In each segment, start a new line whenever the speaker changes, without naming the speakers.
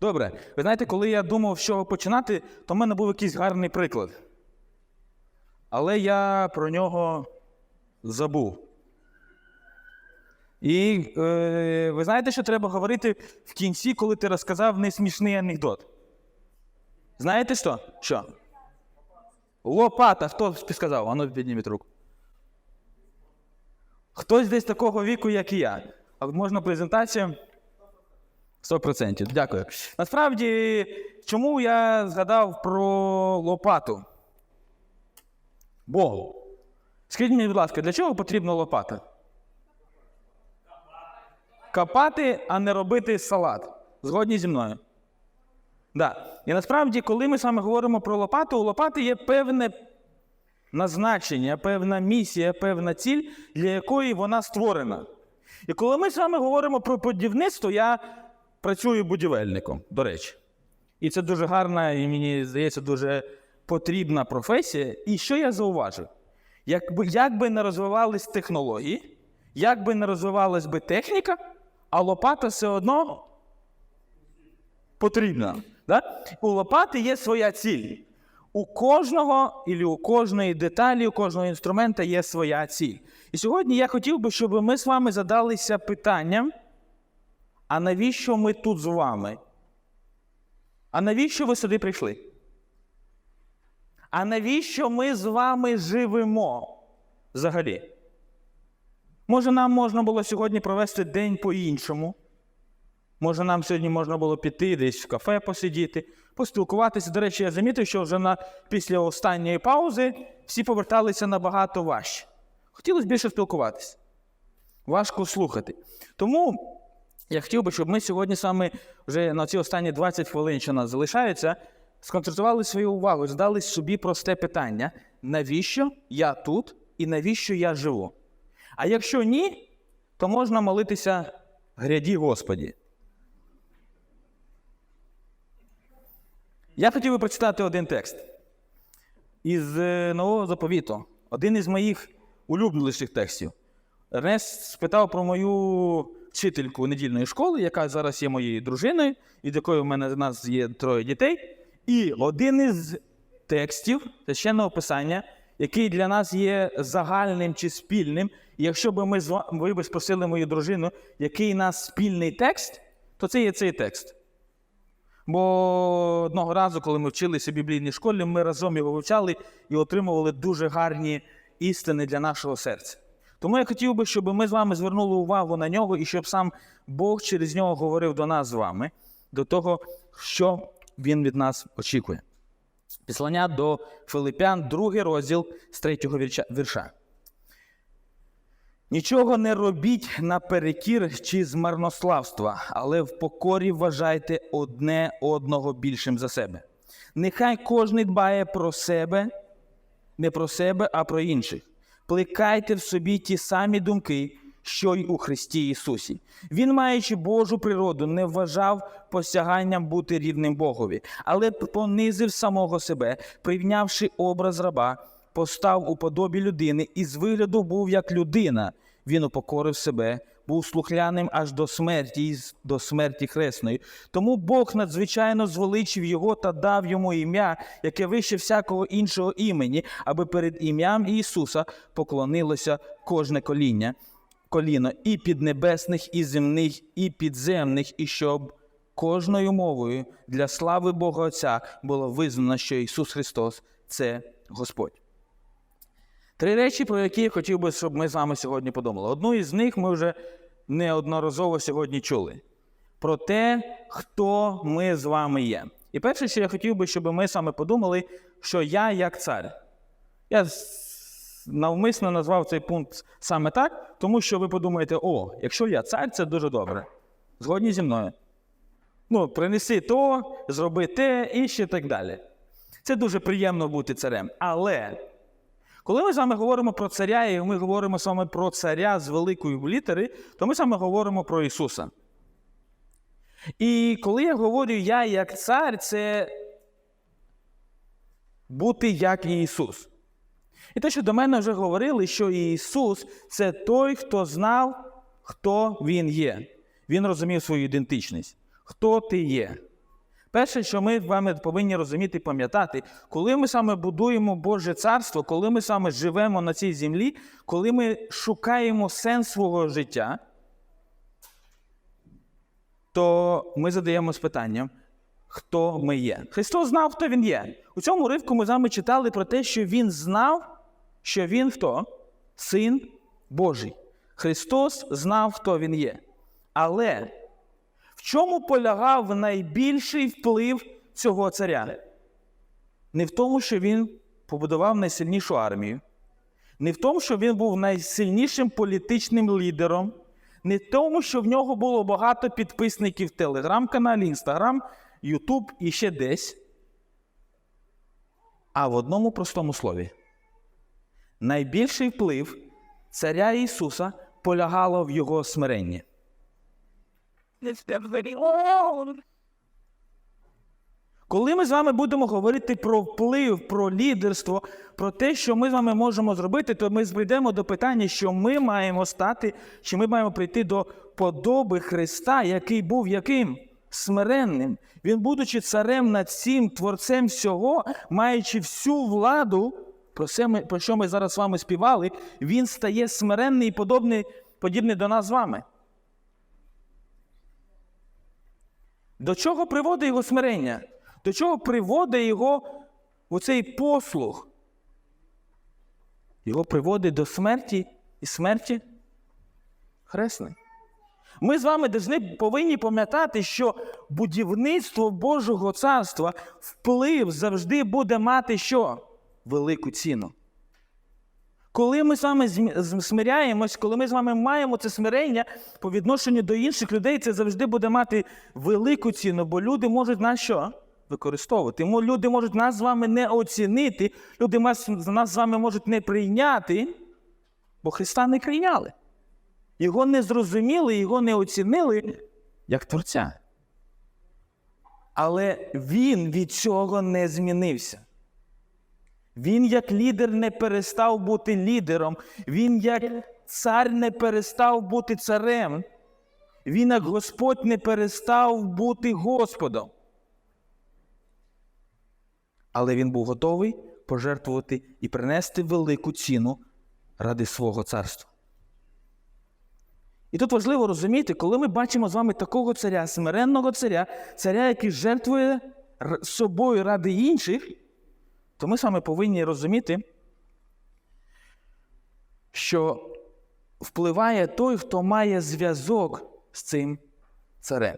Добре, ви знаєте, коли я думав, з чого починати, то в мене був якийсь гарний приклад. Але я про нього забув. І е, ви знаєте, що треба говорити в кінці, коли ти розказав несмішний анекдот? Знаєте що? Що? Лопата. Хто сказав? Ану, підніміть руку. Хтось десь такого віку, як і я. А можна презентація? 100%. Дякую. Насправді, чому я згадав про лопату? Бо, скажіть мені, будь ласка, для чого потрібна лопата? Копати, а не робити салат. Згодні зі мною. Да. І насправді, коли ми саме говоримо про лопату, у лопати є певне назначення, певна місія, певна ціль, для якої вона створена. І коли ми саме говоримо про будівництво, я працюю будівельником, до речі. І це дуже гарна, і мені здається, дуже потрібна професія. І що я зауважив? Якби, як би не розвивались технології, як би не розвивалась би техніка, а лопата все одно потрібна. Да? У лопати є своя ціль. У кожного і у кожної деталі, у кожного інструмента є своя ціль. І сьогодні я хотів би, щоб ми з вами задалися питанням: а навіщо ми тут з вами? А навіщо ви сюди прийшли? А навіщо ми з вами живемо взагалі? Може, нам можна було сьогодні провести день по-іншому? Може, нам сьогодні можна було піти десь в кафе посидіти, поспілкуватися. До речі, я замітив, що вже на, після останньої паузи всі поверталися набагато важче. Хотілося більше спілкуватися. Важко слухати. Тому я хотів би, щоб ми сьогодні саме вже на ці останні 20 хвилин, що нас залишаються, сконцентрували свою увагу, задали собі просте питання: навіщо я тут і навіщо я живу? А якщо ні, то можна молитися гряді Господі. Я хотів би прочитати один текст із е, нового заповіту, один із моїх улюбленіших текстів. Ернест спитав про мою вчительку недільної школи, яка зараз є моєю дружиною, від якої в мене в нас є троє дітей. І один із текстів священного писання, який для нас є загальним чи спільним. І якщо б ми ви б спросили мою дружину, який нас спільний текст, то це є цей текст. Бо одного разу, коли ми вчилися в біблійній школі, ми разом його вивчали і отримували дуже гарні істини для нашого серця. Тому я хотів би, щоб ми з вами звернули увагу на нього і щоб сам Бог через нього говорив до нас з вами, до того, що він від нас очікує. Післання до Филипян, другий розділ з третього вірша. Нічого не робіть наперекір чи з марнославства, але в покорі вважайте одне одного більшим за себе. Нехай кожен дбає про себе, не про себе, а про інших. Плекайте в собі ті самі думки, що й у Христі Ісусі. Він, маючи Божу природу, не вважав посяганням бути рівним Богові, але понизив самого себе, прийнявши образ раба, постав у подобі людини і з вигляду був як людина. Він упокорив себе, був слухляним аж до смерті, і до смерті хресної. Тому Бог надзвичайно звеличив його та дав йому ім'я, яке вище всякого іншого імені, аби перед ім'ям Ісуса поклонилося кожне коління, коліно і піднебесних, і земних, і підземних, і щоб кожною мовою для слави Бога Отця було визнано, що Ісус Христос це Господь. Три речі, про які я хотів би, щоб ми з вами сьогодні подумали. Одну із них ми вже неодноразово сьогодні чули. Про те, хто ми з вами є. І перше, що я хотів би, щоб ми саме подумали, що я як цар. Я навмисно назвав цей пункт саме так, тому що ви подумаєте: о, якщо я цар, це дуже добре. Згодні зі мною. Ну, принеси то, зроби те і ще так далі. Це дуже приємно бути царем. Але коли ми з вами говоримо про царя, і ми говоримо саме про царя з великої літери, то ми саме говоримо про Ісуса. І коли я говорю я як цар, це бути як Ісус. І те, що до мене вже говорили, що Ісус це той, хто знав, хто Він є. Він розумів свою ідентичність. Хто ти є? Перше, що ми з вами повинні розуміти і пам'ятати, коли ми саме будуємо Боже царство, коли ми саме живемо на цій землі, коли ми шукаємо сенс свого життя, то ми задаємось питанням, хто ми є. Христос знав, хто він є. У цьому ривку ми з вами читали про те, що Він знав, що Він хто? Син Божий. Христос знав, хто він є. Але чому полягав найбільший вплив цього царя? Не в тому, що він побудував найсильнішу армію, не в тому, що він був найсильнішим політичним лідером, не в тому, що в нього було багато підписників в телеграм-каналі, Інстаграм, Ютуб і ще десь. А в одному простому слові. Найбільший вплив царя Ісуса полягало в його смиренні. Коли ми з вами будемо говорити про вплив, про лідерство, про те, що ми з вами можемо зробити, то ми прийдемо до питання, що ми маємо стати, чи ми маємо прийти до подоби Христа, який був яким? Смиренним. Він, будучи царем над всім, творцем всього, маючи всю владу, про, це ми, про що ми зараз з вами співали, він стає смиренний і подобний, подібний до нас з вами. До чого приводить його смирення? До чого приводить його оцей послуг? Його приводить до смерті і смерті хресної. Ми з вами повинні пам'ятати, що будівництво Божого царства, вплив завжди буде мати що? Велику ціну. Коли ми з вами смиряємось, коли ми з вами маємо це смирення по відношенню до інших людей, це завжди буде мати велику ціну, бо люди можуть нас що? Використовувати. Люди можуть нас з вами не оцінити, люди нас, нас з вами можуть не прийняти, бо Христа не прийняли. Його не зрозуміли, його не оцінили як Творця. Але він від цього не змінився. Він як лідер не перестав бути лідером. Він як цар не перестав бути царем. Він як Господь не перестав бути Господом. Але він був готовий пожертвувати і принести велику ціну ради свого царства. І тут важливо розуміти, коли ми бачимо з вами такого царя, смиренного царя, царя, який жертвує собою ради інших, то ми вами повинні розуміти, що впливає той, хто має зв'язок з цим царем.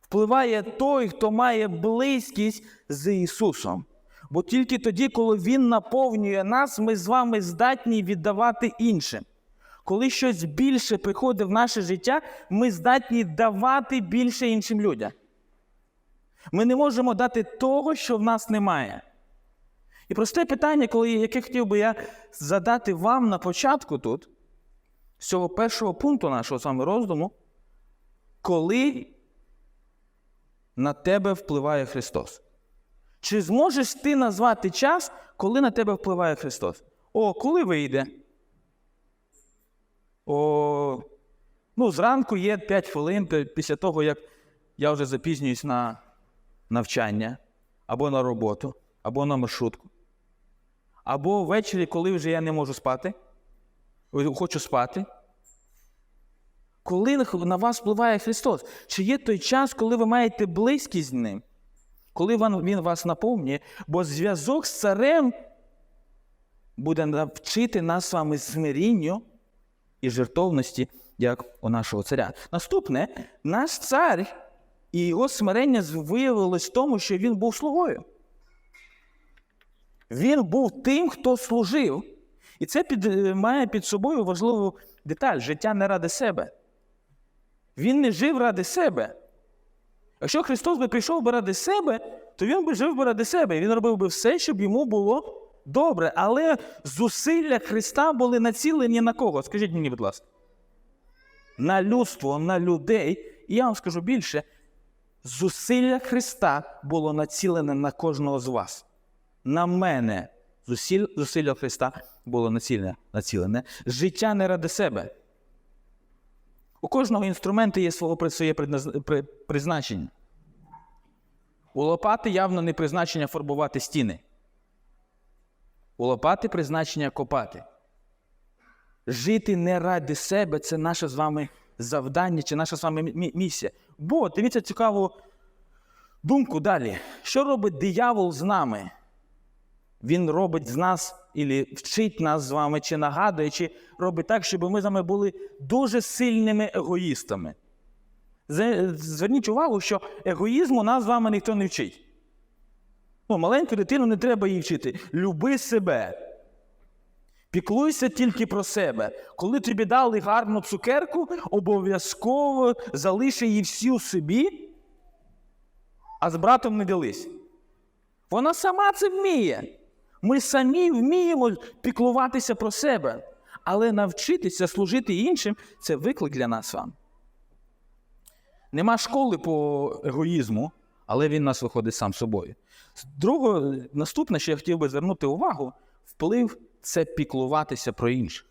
Впливає той, хто має близькість з Ісусом. Бо тільки тоді, коли Він наповнює нас, ми з вами здатні віддавати іншим. Коли щось більше приходить в наше життя, ми здатні давати більше іншим людям. Ми не можемо дати того, що в нас немає. І просте питання, коли, яке хотів би я задати вам на початку тут, з цього першого пункту нашого саме роздуму, коли на тебе впливає Христос? Чи зможеш ти назвати час, коли на тебе впливає Христос? О, коли вийде? О, ну, зранку є 5 хвилин після того, як я вже запізнююсь на навчання, або на роботу, або на маршрутку. Або ввечері, коли вже я не можу спати, хочу спати. Коли на вас впливає Христос? Чи є той час, коли ви маєте близькість з Ним? Коли він, вас наповнює? Бо зв'язок з царем буде навчити нас з вами смирінню і жертовності, як у нашого царя. Наступне, наш цар і його смирення виявилось в тому, що він був слугою. Він був тим, хто служив. І це під, е, має під собою важливу деталь життя не ради себе. Він не жив ради себе. Якщо Христос би прийшов би ради себе, то він би жив би ради себе. Він робив би все, щоб йому було добре. Але зусилля Христа були націлені на кого? Скажіть мені, будь ласка. На людство, на людей. І я вам скажу більше: зусилля Христа було націлене на кожного з вас. На мене зусиль, зусилля Христа було націлене, націлене. Життя не ради себе. У кожного інструменту є свого своє призначення. У лопати явно не призначення фарбувати стіни. У лопати призначення копати. Жити не ради себе це наше з вами завдання чи наша з вами місія. Бо дивіться цікаву думку далі. Що робить диявол з нами? Він робить з нас, і вчить нас з вами, чи нагадує, чи робить так, щоб ми з вами були дуже сильними егоїстами. Зверніть увагу, що егоїзму нас з вами ніхто не вчить. Ну, маленьку дитину не треба її вчити. Люби себе. Піклуйся тільки про себе. Коли тобі дали гарну цукерку, обов'язково залиши її всю собі, а з братом не ділись. Вона сама це вміє. Ми самі вміємо піклуватися про себе. Але навчитися служити іншим це виклик для нас вам. Нема школи по егоїзму, але він нас виходить сам собою. Друге, наступне, що я хотів би звернути увагу, вплив це піклуватися про інших.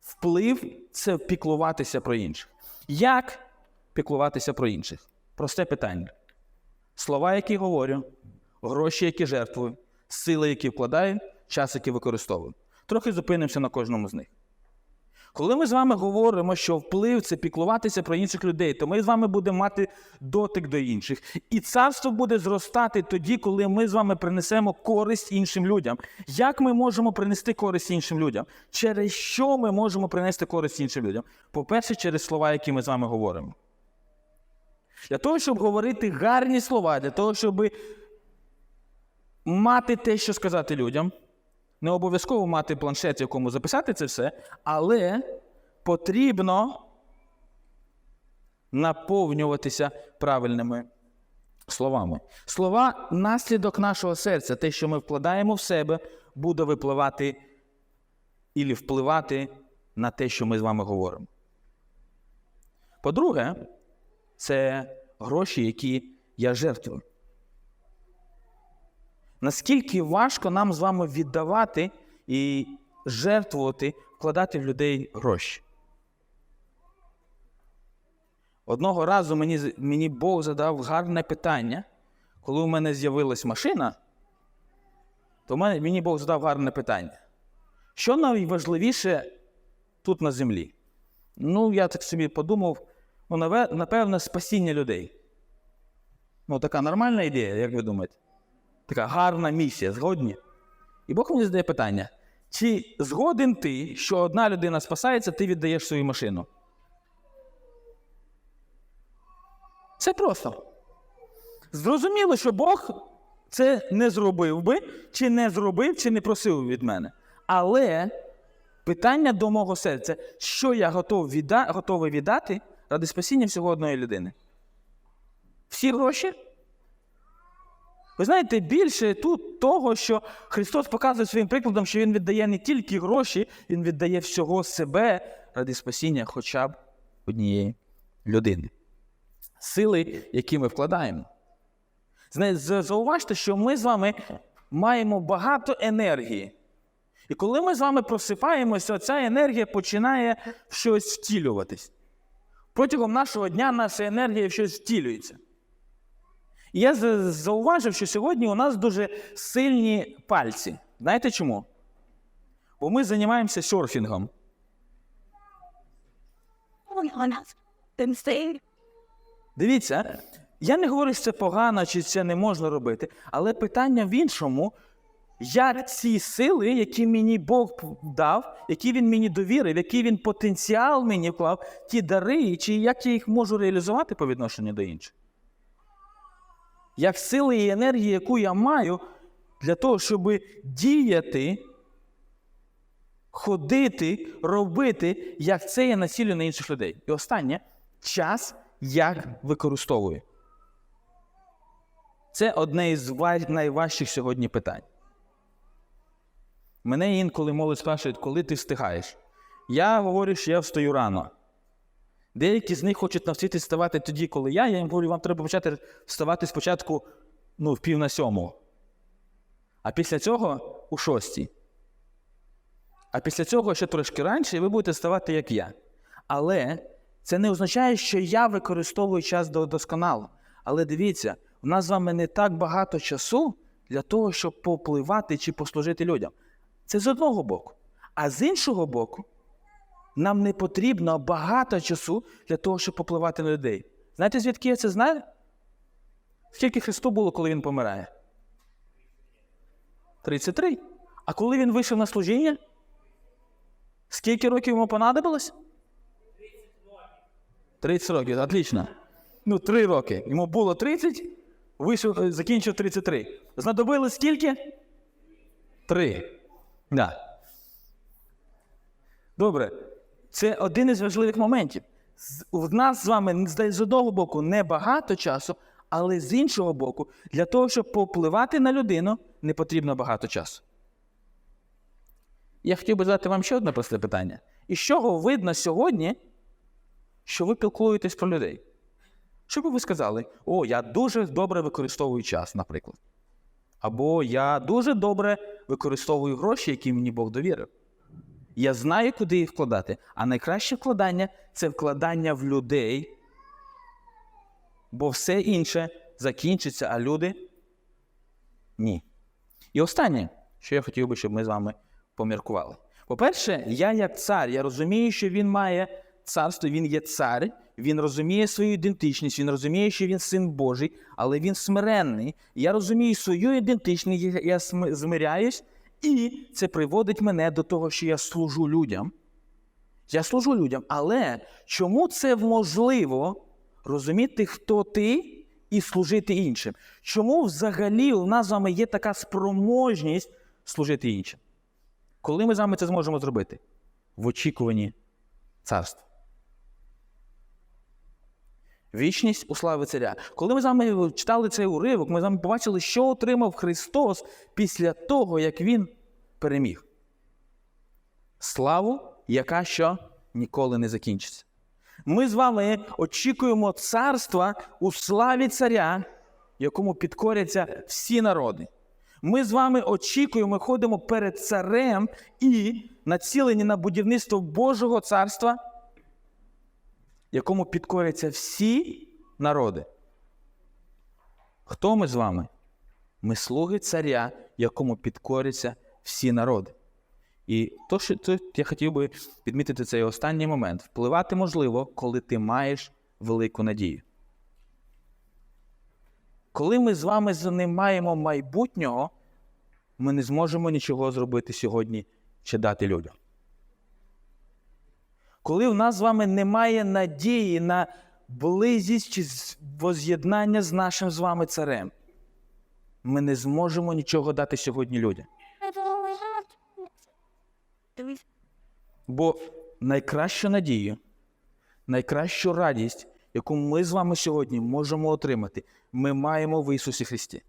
Вплив це піклуватися про інших. Як піклуватися про інших? Просте питання. Слова, які говорю, гроші, які жертвую, сили, які вкладаю, час, який використовую. Трохи зупинимося на кожному з них. Коли ми з вами говоримо, що вплив це піклуватися про інших людей, то ми з вами будемо мати дотик до інших. І царство буде зростати тоді, коли ми з вами принесемо користь іншим людям. Як ми можемо принести користь іншим людям? Через що ми можемо принести користь іншим людям? По-перше, через слова, які ми з вами говоримо. Для того, щоб говорити гарні слова, для того, щоб мати те, що сказати людям, не обов'язково мати планшет, в якому записати це все, але потрібно наповнюватися правильними словами. Слова наслідок нашого серця, те, що ми вкладаємо в себе, буде випливати і впливати на те, що ми з вами говоримо. По-друге, це гроші, які я жертвую. Наскільки важко нам з вами віддавати і жертвувати, вкладати в людей гроші. Одного разу мені, мені Бог задав гарне питання, коли у мене з'явилась машина, то мені Бог задав гарне питання. Що найважливіше тут на землі? Ну, я так собі подумав, ну, напевно, спасіння людей. Ну, така нормальна ідея, як ви думаєте? Така гарна місія, згодні? І Бог мені задає питання: чи згоден ти, що одна людина спасається, ти віддаєш свою машину? Це просто. Зрозуміло, що Бог це не зробив би, чи не зробив, чи не просив від мене. Але питання до мого серця, що я готов відда... готовий віддати ради спасіння всього одної людини? Всі гроші? Ви знаєте, більше тут того, що Христос показує своїм прикладом, що Він віддає не тільки гроші, Він віддає всього себе ради спасіння хоча б однієї людини. Сили, які ми вкладаємо. Зауважте, що ми з вами маємо багато енергії. І коли ми з вами просипаємося, ця енергія починає в щось втілюватись. Протягом нашого дня наша енергія в щось втілюється. І я зауважив, що сьогодні у нас дуже сильні пальці. Знаєте чому? Бо ми займаємося серфінгом. Дивіться, я не говорю, що це погано чи це не можна робити, але питання в іншому, як ці сили, які мені Бог дав, які він мені довірив, який він потенціал мені вклав, ті дари, чи як я їх можу реалізувати по відношенню до інших. Як сили і енергії, яку я маю для того, щоб діяти, ходити, робити, як це я націлюю на інших людей. І останнє час як використовую. Це одне із найважчих сьогодні питань. Мене інколи молодь спрашують, коли ти встигаєш. Я говорю, що я встаю рано. Деякі з них хочуть навчитися вставати тоді, коли я. Я їм говорю, вам треба почати вставати спочатку ну, в пів на сьому. А після цього у шостій. А після цього ще трошки раніше, і ви будете ставати, як я. Але це не означає, що я використовую час до- досконало. Але дивіться, у нас з вами не так багато часу для того, щоб попливати чи послужити людям. Це з одного боку. А з іншого боку, нам не потрібно багато часу для того, щоб попливати на людей. Знаєте, звідки я це знаю? Скільки Христу було, коли він помирає? 33. А коли він вийшов на служіння? Скільки років йому понадобилось? 30 років, отлично. Ну, 3 роки. Йому було 30, вийшов, е, закінчив 33. Знадобилось скільки? 3. Да. Добре. Це один із важливих моментів. В нас з вами з одного боку небагато часу, але з іншого боку, для того, щоб попливати на людину, не потрібно багато часу. Я хотів би задати вам ще одне просте питання. І з чого видно сьогодні, що ви пілкуєтесь про людей? Що би ви сказали? О, я дуже добре використовую час, наприклад. Або я дуже добре використовую гроші, які мені Бог довірив. Я знаю, куди їх вкладати. А найкраще вкладання це вкладання в людей, бо все інше закінчиться, а люди ні. І останнє, що я хотів би, щоб ми з вами поміркували. По-перше, я як цар, я розумію, що він має царство, він є цар, він розуміє свою ідентичність, він розуміє, що він син Божий, але він смиренний. Я розумію свою ідентичність, я- я см- змиряюсь, і це приводить мене до того, що я служу людям. Я служу людям, але чому це можливо розуміти, хто ти, і служити іншим? Чому взагалі у нас з вами є така спроможність служити іншим? Коли ми з вами це зможемо зробити? В очікуванні царства. Вічність у слави царя. Коли ми з вами читали цей уривок, ми з вами побачили, що отримав Христос після того, як Він переміг. Славу, яка що ніколи не закінчиться. Ми з вами очікуємо царства у славі царя, якому підкоряться всі народи. Ми з вами очікуємо, ходимо перед царем і націлені на будівництво Божого царства, якому підкоряться всі народи. Хто ми з вами? Ми слуги царя, якому підкоряться всі народи. І то, що то я хотів би підмітити цей останній момент. Впливати можливо, коли ти маєш велику надію. Коли ми з вами не маємо майбутнього, ми не зможемо нічого зробити сьогодні чи дати людям. Коли в нас з вами немає надії на близість чи воз'єднання з нашим з вами царем, ми не зможемо нічого дати сьогодні людям. Бо найкращу надію, найкращу радість, яку ми з вами сьогодні можемо отримати, ми маємо в Ісусі Христі.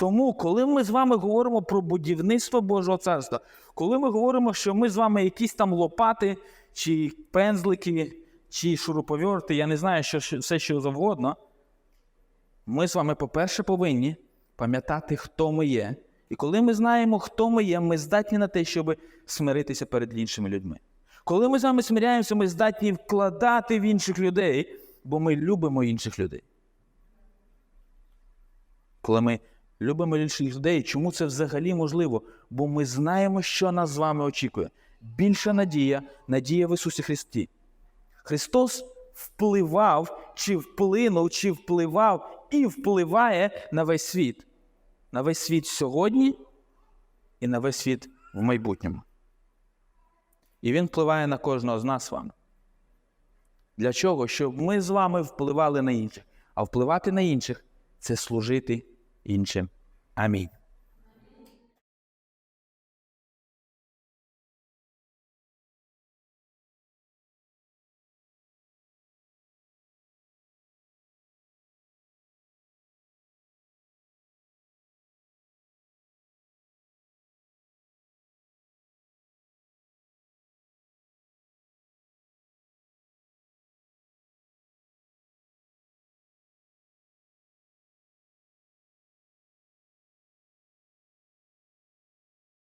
Тому, коли ми з вами говоримо про будівництво Божого царства, коли ми говоримо, що ми з вами якісь там лопати, чи пензлики, чи шуруповерти, я не знаю, що, все що завгодно, ми з вами, по-перше, повинні пам'ятати, хто ми є. І коли ми знаємо, хто ми є, ми здатні на те, щоб смиритися перед іншими людьми. Коли ми з вами смиряємося, ми здатні вкладати в інших людей, бо ми любимо інших людей. Коли ми любимо інших людей, чому це взагалі можливо? Бо ми знаємо, що нас з вами очікує. Більша надія, надія в Ісусі Христі. Христос впливав, чи вплинув, чи впливав і впливає на весь світ. На весь світ сьогодні і на весь світ в майбутньому. І Він впливає на кожного з нас з вами. Для чого? Щоб ми з вами впливали на інших. А впливати на інших це служити іншим. Амінь.